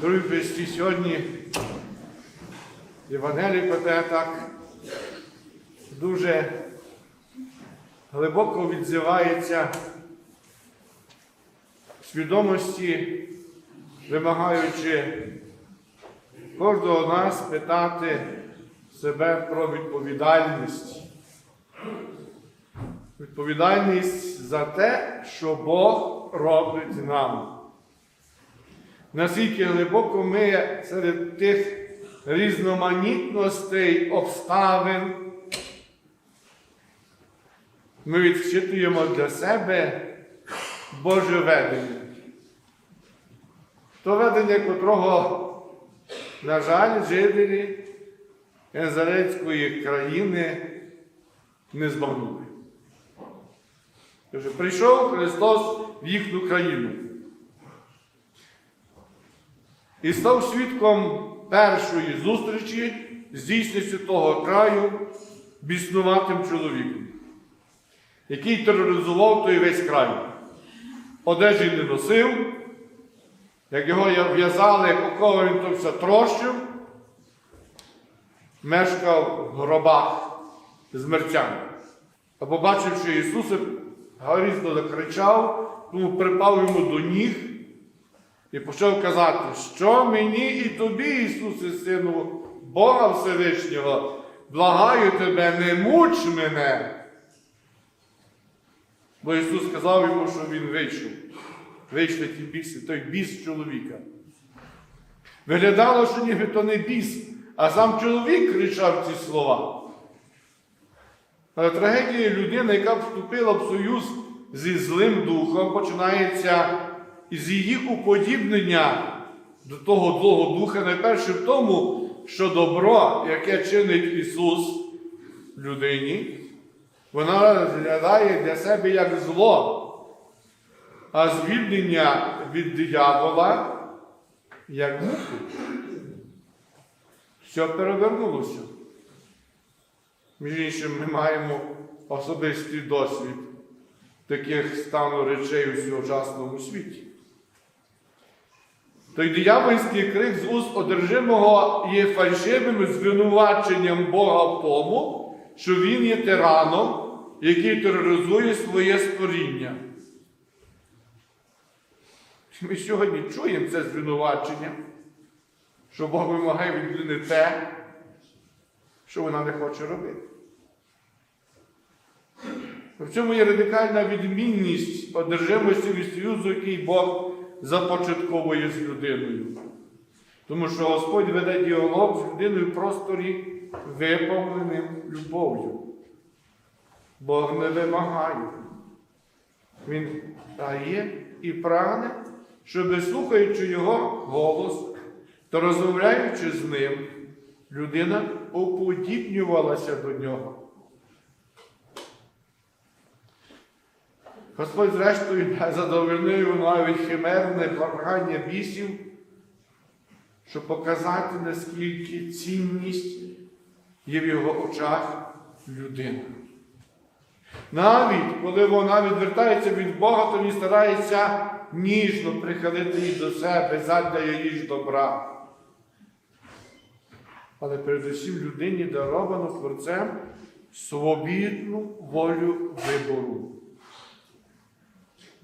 Дорогі Христі, сьогодні Євангелій веде так дуже глибоко відзивається свідомості, вимагаючи кожного нас питати себе про відповідальність. Відповідальність за те, що Бог робить нам. Наскільки глибоко ми серед тих різноманітностей обставин ми відчитуємо для себе Боже ведення. То ведення, котрого, на жаль, жителі Езарецької країни не збагнули. Прийшов Христос в їхню країну і став свідком першої зустрічі з того краю біснуватим чоловіком, який тероризував той весь край. Одежі не носив, як його в'язали, кого він то все трощив, мешкав в гробах з мерцями. А побачивши Ісуса, гарізно закричав, тому припав йому до ніг і почав казати, що мені і тобі, Ісусе, Сину Бога Всевишнього, благаю тебе, не муч мене. Бо Ісус сказав йому, що Він вийшов. Вийшли ті біси, той біс чоловіка. Виглядало, що ніби то не біс, а сам чоловік кричав ці слова. Але трагедія людини, яка вступила в союз зі злим духом, починається із її уподібнення до того Злого Духа, найперше в тому, що добро, яке чинить Ісус людині, вона розглядає для себе як зло, а звільнення від диявола як муку. Все перевернулося. Між іншим, ми маємо особистий досвід таких стану речей у сьогочасному світі. Той диявольський крик з уст одержимого є фальшивим звинуваченням Бога в тому, що Він є тираном, який тероризує своє створіння. Ми сьогодні чуємо це звинувачення, що Бог вимагає від людини те, що вона не хоче робити. В цьому є радикальна відмінність одержимості від союзу, який Бог започатковує з людиною. Тому що Господь веде діалог з людиною в просторі виповненим любов'ю. Бог не вимагає. Він дає і прагне, щоб, слухаючи Його голос та розмовляючи з ним, людина уподібнювалася до нього. Господь, зрештою, задовольнив навіть химерне прохання бісів, щоб показати, наскільки цінність є в його очах людина. Навіть коли вона відвертається від Бога, то він старається ніжно прихилити її до себе, задля її ж добра. Але передусім людині даровано Творцем свобідну волю вибору.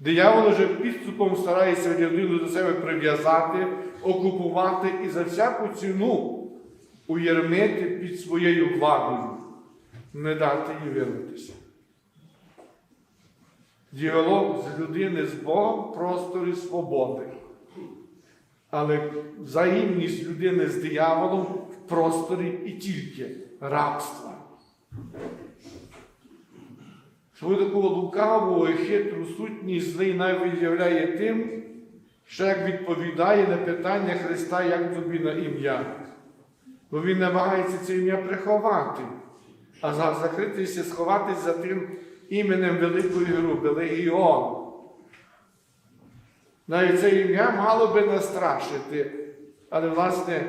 Диявол уже підступом старається людину до себе прив'язати, окупувати і за всяку ціну уєрмити під своєю владою, не дати їй вирватися. Діалог з людини з Богом в просторі свободи. Але взаємність людини з дияволом в просторі і тільки рабства. Свою таку лукаву і хитру сутність злий навіть являє тим, що як відповідає на питання Христа, як тобі на ім'я. Бо Він намагається це ім'я приховати, а закритися, сховатись за тим іменем великої групи Легіон. Навіть це ім'я мало би настрашити, але, власне,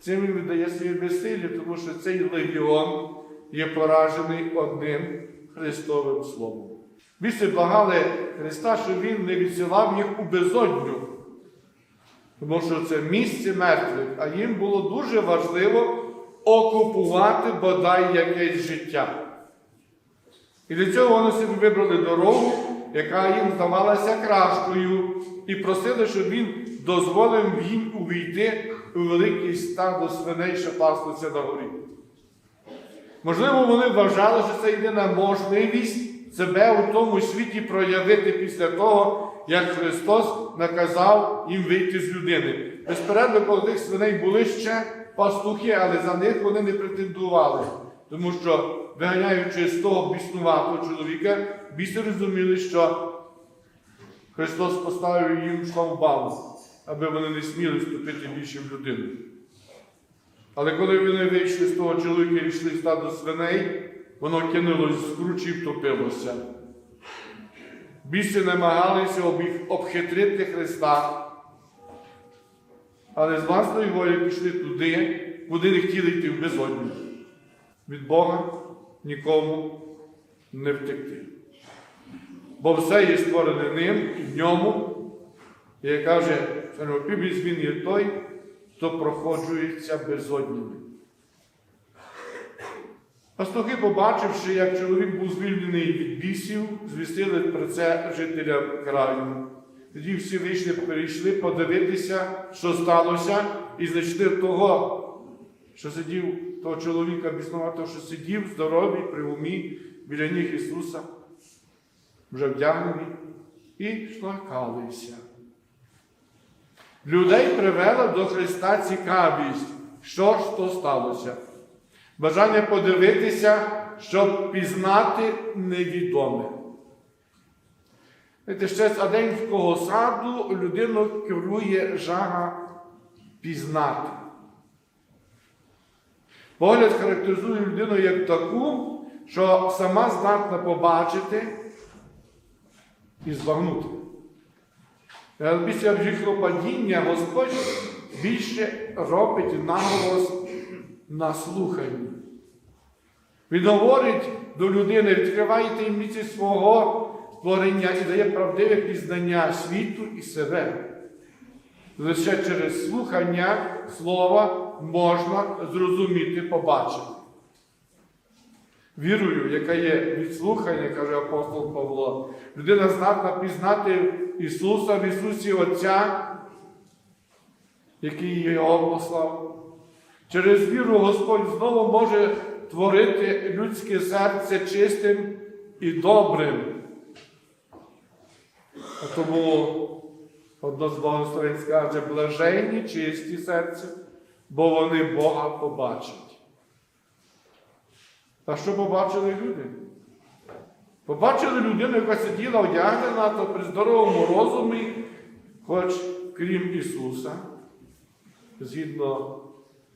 цим він видає своє безсилля, тому що цей легіон є поражений одним Христовим Словом. Більше благали Христа, що Він не відсилав їх у безодню. Тому що це місце мертвих, а їм було дуже важливо окупувати бодай якесь життя. І для цього вони собі вибрали дорогу, яка їм здавалася кращою, і просили, щоб він дозволив їм увійти у великий стадо свиней, що паслося на горі. Можливо, вони вважали, що це єдина можливість себе у тому світі проявити після того, як Христос наказав їм вийти з людини. Безперечно, коло тих свиней були ще пастухи, але за них вони не претендували. Тому що, виганяючи з того біснуватого чоловіка, біси розуміли, що Христос поставив їм шлагбаум, аби вони не сміли вступити більше в людину. Але коли вони вийшли з того чоловіка і йшли стадо свиней, воно кинулось з кручі і втопилося. Біси намагалися обхитрити Христа, але з власної волі пішли туди, куди не хотіли йти в безодню. Від Бога нікому не втекти. Бо все є створене ним в ньому. І як каже Фермопібіс, він є той, хто проходжується безодніми. Пастухи, побачивши, як чоловік був звільнений від бісів, звістили про це жителям краю. Тоді всі вийшли, перейшли подивитися, що сталося, і знайшли того, що сидів, того чоловіка біснуватого, що сидів здоровий при умі біля ніг Ісуса, вже вдягнений, і шлакалися. Людей привела до Христа цікавість, що ж то сталося. Бажання подивитися, щоб пізнати невідоме. Ще з Аденського саду людину керує жага пізнати. Погляд характеризує людину як таку, що сама здатна побачити і збагнути. Е, Після гріхопадіння Господь більше робить наголос на слуханні. Він говорить до людини, відкриває таємниці свого створення і дає правдиве пізнання світу і себе. Лише через слухання слова можна зрозуміти, побачити. Вірою, яка є від слухання, каже апостол Павло, людина здатна пізнати Ісуса в Ісусі Отця, який його послав. Через віру Господь знову може творити людське серце чистим і добрим. А тому одно з благословень скаже, блаженні чисті серця, бо вони Бога побачать. А що побачили люди? Побачили людину, яка сиділа одягнена то при здоровому розумі, хоч крім Ісуса, згідно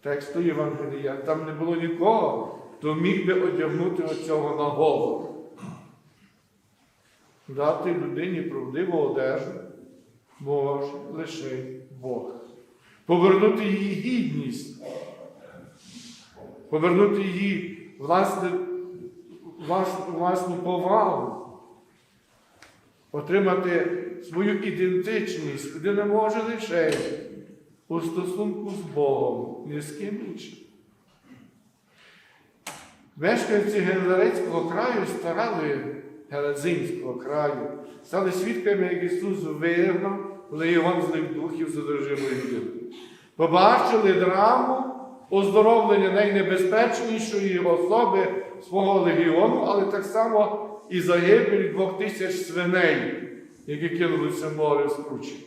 тексту Євангелія, там не було нікого, хто міг би одягнути оцього на голову. Дати людині правдиву одежу може лише Бог. Повернути її гідність, повернути її власне, власну, власну повагу, отримати свою ідентичність, людина може лише у стосунку з Богом, ні з ким іншим. Мешканці Генерецького краю старали Гелезинського краю, стали свідками, як Ісус вигнав легіон злих духів з одержимої людини. Побачили драму оздоровлення найнебезпечнішої особи свого легіону, але так само і загибель двох тисяч свиней, які кинулися в море з кручі.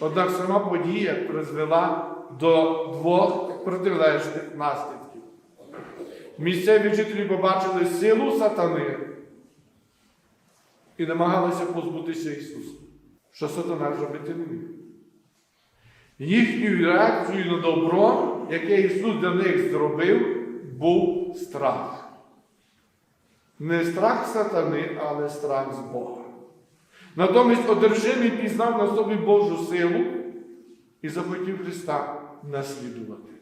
Однак сама подія призвела до двох протилежних наслідків. Місцеві жителі побачили силу сатани і намагалися позбутися Ісуса, що сатана зробити не міг. Їхньою реакцією на добро, яке Ісус для них зробив, був страх. Не страх сатани, але страх з Бога. Натомість одержимий пізнав на собі Божу силу і захотів Христа наслідувати.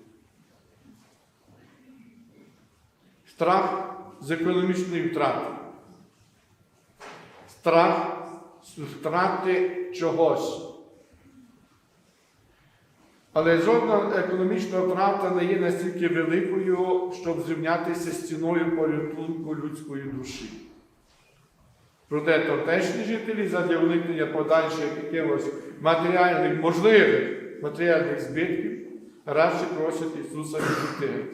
Страх з економічної втрати. Страх з втрати чогось. Але жодна економічна втрата не є настільки великою, щоб зрівнятися з ціною порятунку людської душі. Проте тотешні жителі задля уникнення подальших якихось матеріальних, можливих матеріальних збитків радше просять Ісуса відпустити.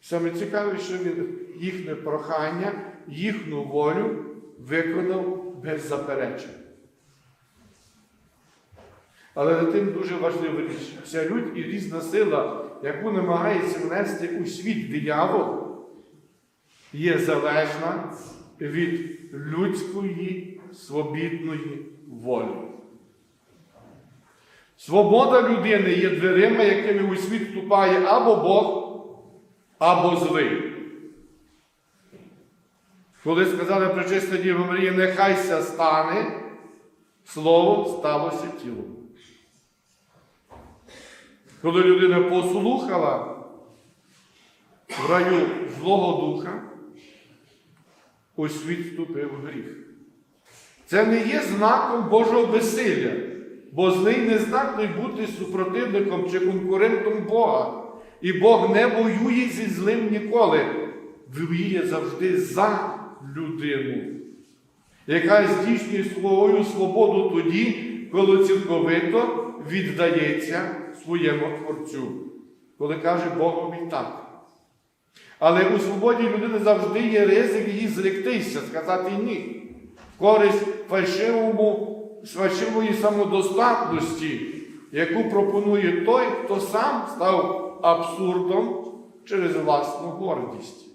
Саме цікаве, що Він їхнє прохання, їхню волю виконав без заперечень. Але за тим дуже важлива річ. Вся лють і різна сила, яку намагається внести у світ диявол, є залежна від людської свобідної волі. Свобода людини є дверима, якими у світ вступає або Бог, або злий. Коли сказали пречиста Діва Марія, нехайся стане, слово сталося тілом. Коли людина послухала в раю Злого Духа, у світ вступив гріх. Це не є знаком Божого безсилля, бо злий не здатний бути супротивником чи конкурентом Бога. І Бог не воює зі злим ніколи, воює завжди за людину, яка здійснює свою свободу тоді, коли цілковито віддається своєму Творцю, коли каже Богові так. Але у свободі людини завжди є ризик її зректися, сказати ні. Користь фальшивому, фальшивої самодостатності, яку пропонує той, хто сам став абсурдом через власну гордість.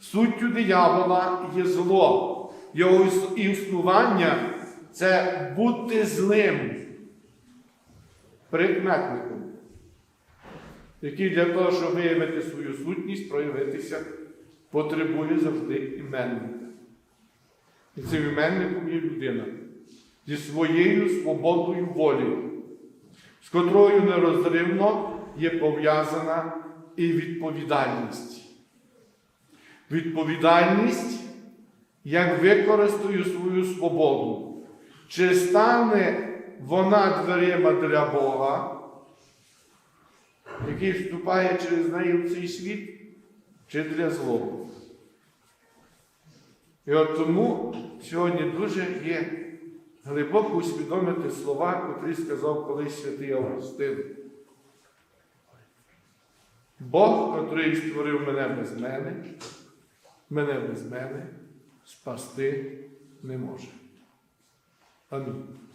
Суттю диявола є зло, його існування це бути злим прикметником, який для того, щоб виявити свою сутність, проявитися, потребує завжди іменника. І цим іменником є людина зі своєю свободою волі, з котрою нерозривно є пов'язана і відповідальність. Відповідальність, як використаю свою свободу, чи стане вона дверима для Бога, який вступає через неї в цей світ, чи для злого. І от тому сьогодні дуже є глибоко усвідомити слова, котрі сказав колись святий Августин. Бог, котрий створив мене без мене, мене без мене спасти не може. Амінь.